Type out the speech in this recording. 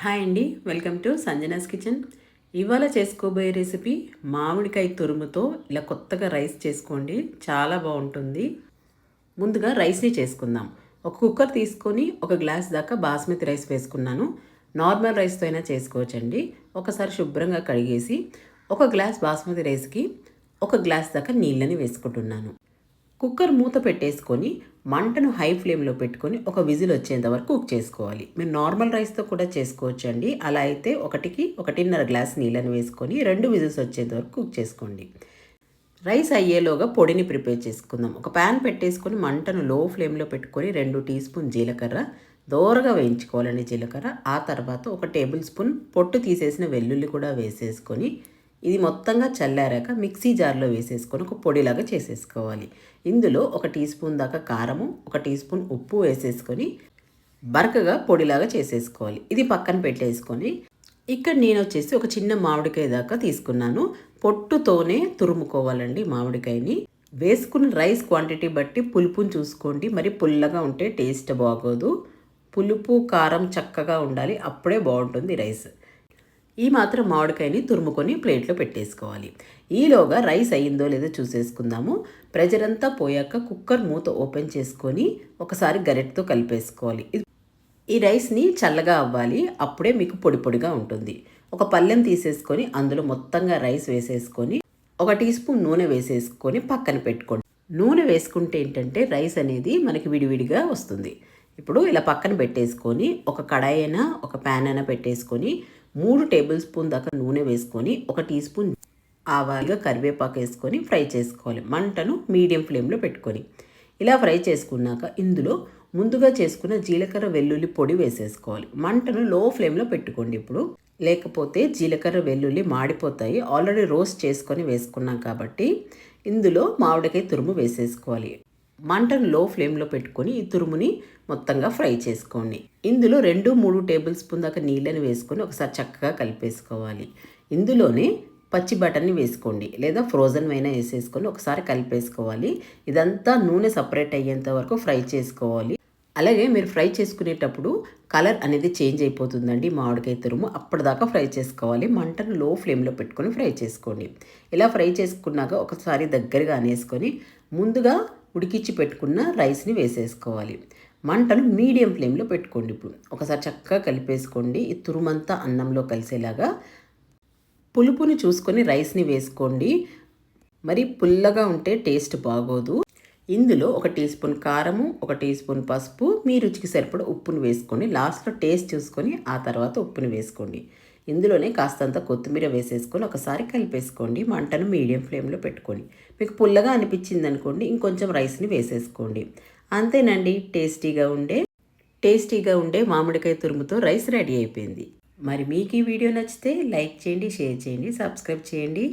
Hi అండి. Welcome to Sanjana's kitchen. ఇవాళ చేసుకోబోయే రెసిపీ మామిడికాయ తురుముతో ఇలా కొత్తగా రైస్ చేసుకోండి. చాలా బాగుంటుంది. ముందుగా రైస్ని చేసుకుందాం. ఒక కుక్కర్ తీసుకొని ఒక గ్లాస్ దాకా బాస్మతి రైస్ వేసుకున్నాను. నార్మల్ రైస్తో అయినా చేసుకోవచ్చండి. ఒకసారి శుభ్రంగా కడిగేసి ఒక గ్లాస్ బాస్మతి రైస్కి ఒక గ్లాస్ దాకా నీళ్ళని వేసుకుంటున్నాను. కుక్కర్ మూత పెట్టేసుకొని మంటను హై ఫ్లేమ్లో పెట్టుకొని ఒక విజిల్ వచ్చేంత వరకు కుక్ చేసుకోవాలి. మీరు నార్మల్ రైస్తో కూడా చేసుకోవచ్చండి. అలా అయితే ఒకటికి ఒకటిన్నర గ్లాస్ నీళ్ళని వేసుకొని రెండు విజిల్స్ వచ్చేంత వరకు కుక్ చేసుకోండి. రైస్ అయ్యేలోగా పొడిని ప్రిపేర్ చేసుకుందాం. ఒక ప్యాన్ పెట్టేసుకొని మంటను లో ఫ్లేమ్లో పెట్టుకొని రెండు టీ స్పూన్ జీలకర్ర దోరగా వేయించుకోవాలండి జీలకర్ర. ఆ తర్వాత ఒక టేబుల్ స్పూన్ పొట్టు తీసేసిన వెల్లుల్లి కూడా వేసేసుకొని ఇది మొత్తంగా చల్లారాక మిక్సీ జార్లో వేసేసుకొని ఒక పొడిలాగా చేసేసుకోవాలి. ఇందులో ఒక టీ స్పూన్ దాకా కారము ఒక టీ స్పూన్ ఉప్పు వేసేసుకొని బరకగా పొడిలాగా చేసేసుకోవాలి. ఇది పక్కన పెట్టేసుకొని ఇక్కడ నేను వచ్చేసి ఒక చిన్న మామిడికాయ దాకా తీసుకున్నాను. పొట్టుతోనే తురుముకోవాలండి మామిడికాయని. వేసుకున్న రైస్ క్వాంటిటీ బట్టి పులుపుని చూసుకోండి. మరి పుల్లగా ఉంటే టేస్ట్ బాగోదు. పులుపు కారం చక్కగా ఉండాలి. అప్పుడే బాగుంటుంది రైస్. ఈ మాత్రం మామిడికాయని తురుముకొని ప్లేట్లో పెట్టేసుకోవాలి. ఈలోగా రైస్ అయ్యిందో లేదో చూసేసుకుందాము. ప్రెజరంతా పోయాక కుక్కర్ మూత ఓపెన్ చేసుకొని ఒకసారి గరెట్తో కలిపేసుకోవాలి. ఈ రైస్ని చల్లగా అవ్వాలి. అప్పుడే మీకు పొడి పొడిగా ఉంటుంది. ఒక పళ్ళెం తీసేసుకొని అందులో మొత్తంగా రైస్ వేసేసుకొని ఒక టీ స్పూన్ నూనె వేసేసుకొని పక్కన పెట్టుకోండి. నూనె వేసుకుంటే ఏంటంటే రైస్ అనేది మనకి విడివిడిగా వస్తుంది. ఇప్పుడు ఇలా పక్కన పెట్టేసుకొని ఒక కడాయి అయినా ఒక ప్యాన్ అయినా పెట్టేసుకొని మూడు టేబుల్ స్పూన్ దాకా నూనె వేసుకొని ఒక టీ స్పూన్ ఆవాలుగా కరివేపాకు వేసుకొని ఫ్రై చేసుకోవాలి. మంటను మీడియం ఫ్లేమ్లో పెట్టుకొని. ఇలా ఫ్రై చేసుకున్నాక ఇందులో ముందుగా చేసుకున్న జీలకర్ర వెల్లుల్లి పొడి వేసేసుకోవాలి. మంటను లో ఫ్లేమ్లో పెట్టుకోండి ఇప్పుడు. లేకపోతే జీలకర్ర వెల్లుల్లి మాడిపోతాయి. ఆల్రెడీ రోస్ట్ చేసుకొని వేసుకున్నాం కాబట్టి ఇందులో మామిడికాయ తురుము వేసేసుకోవాలి. మంటను లో ఫ్లేమ్లో పెట్టుకొని ఈ తురుముని మొత్తంగా ఫ్రై చేసుకోండి. ఇందులో రెండు మూడు టేబుల్ స్పూన్ దాకా నీళ్ళని వేసుకొని ఒకసారి చక్కగా కలిపేసుకోవాలి. ఇందులోనే పచ్చి బటన్ని వేసుకోండి. లేదా ఫ్రోజన్ అయినా వేసేసుకొని ఒకసారి కలిపేసుకోవాలి. ఇదంతా నూనె సపరేట్ అయ్యేంత వరకు ఫ్రై చేసుకోవాలి. అలాగే మీరు ఫ్రై చేసుకునేటప్పుడు కలర్ అనేది చేంజ్ అయిపోతుందండి మామిడికాయ తురుము. అప్పటిదాకా ఫ్రై చేసుకోవాలి. మంటను లో ఫ్లేమ్లో పెట్టుకొని ఫ్రై చేసుకోండి. ఇలా ఫ్రై చేసుకున్నాక ఒకసారి దగ్గరగా అనేసుకొని ముందుగా ఉడికిచ్చి పెట్టుకున్న రైస్ని వేసేసుకోవాలి. మంటను మీడియం ఫ్లేమ్లో పెట్టుకోండి ఇప్పుడు. ఒకసారి చక్కగా కలిపేసుకోండి. ఈ తురుమంతా అన్నంలో కలిసేలాగా పులుపుని చూసుకొని రైస్ని వేసుకోండి. మరి పుల్లగా ఉంటే టేస్ట్ బాగోదు. ఇందులో ఒక టీ స్పూన్ కారము ఒక టీ స్పూన్ పసుపు మీ రుచికి సరిపడ ఉప్పును వేసుకోండి. లాస్ట్లో టేస్ట్ చూసుకొని ఆ తర్వాత ఉప్పుని వేసుకోండి. ఇందులోనే కాస్తంత కొత్తిమీర వేసేసుకొని ఒకసారి కలిపేసుకోండి మంటను మీడియం ఫ్లేమ్లో పెట్టుకొని. మీకు పుల్లగా అనిపించింది అనుకోండి ఇంకొంచెం రైస్ని వేసేసుకోండి. అంతేనండి టేస్టీగా ఉండే టేస్టీగా ఉండే మామిడికాయ తురుముతో రైస్ రెడీ అయిపోయింది. మరి మీకు ఈ వీడియో నచ్చితే లైక్ చేయండి షేర్ చేయండి సబ్స్క్రైబ్ చేయండి.